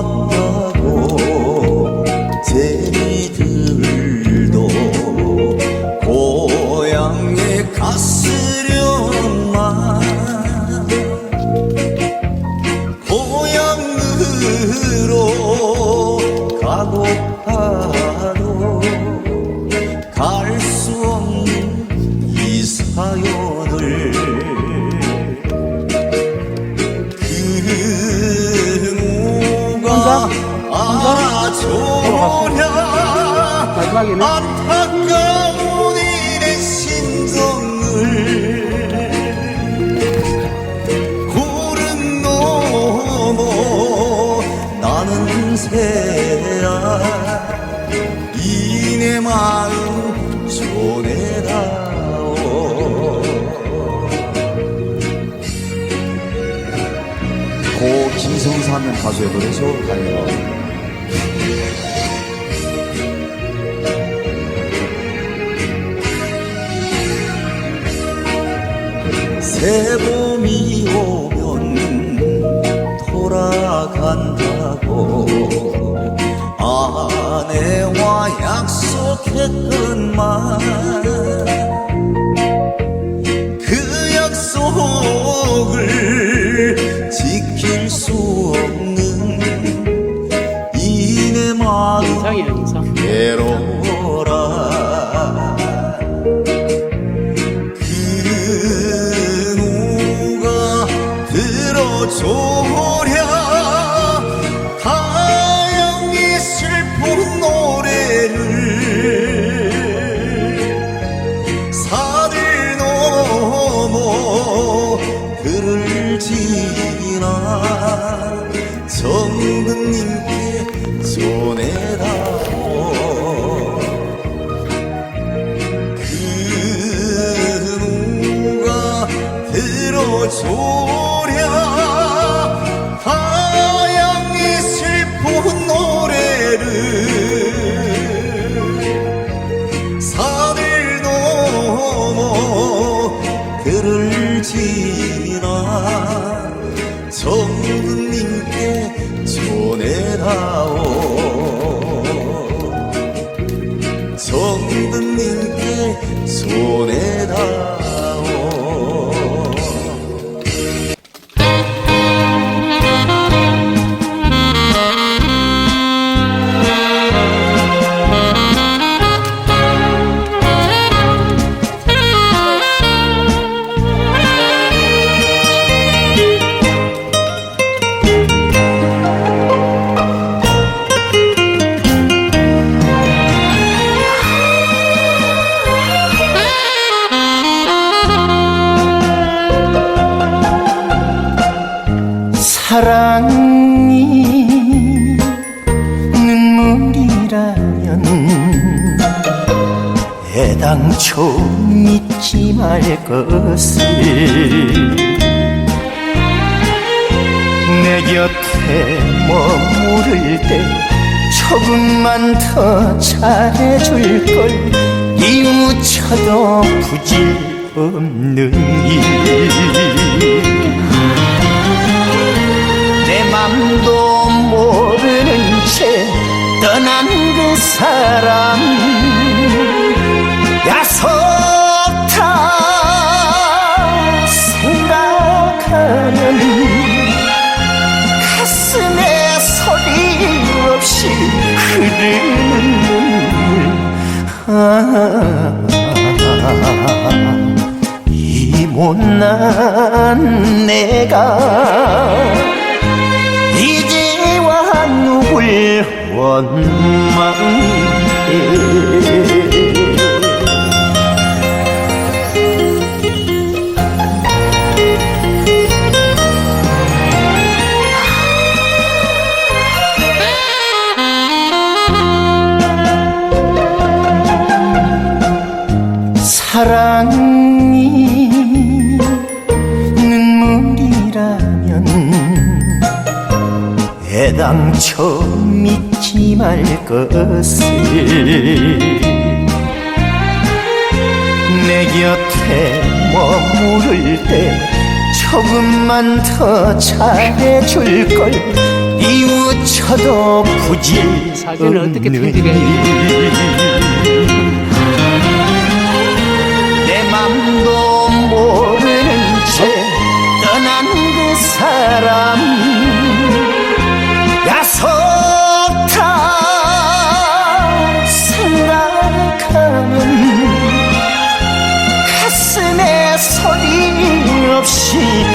왔다고 제비들도 고향에 갔으련만 고향으로 가고 새야 이내 마음 전해다오 고 김성사 하면 가수의 노래죠 가요. 새봄이 오 약속했건만 정근님께 전해다오 그 누가 들어줘랴 다양히 슬픈 노래를 산을 넘어 들을 전해다오. 정든님께 손해 사랑이 눈물이라면 애당초 믿지 말 것을 내 곁에 머무를 때 조금만 더 잘해줄 걸 이웃쳐도 부질 없는 일 사람. 야속다 생각하면 가슴에 소리 없이 흐르는 눈물. 아, 이 못난 내가 원망해 사랑 애당초 믿지 말 것을 내 곁에 머무를 때 조금만 더 잘해줄 걸 이웃쳐도 부질 사진을 어떻게 편집해? 일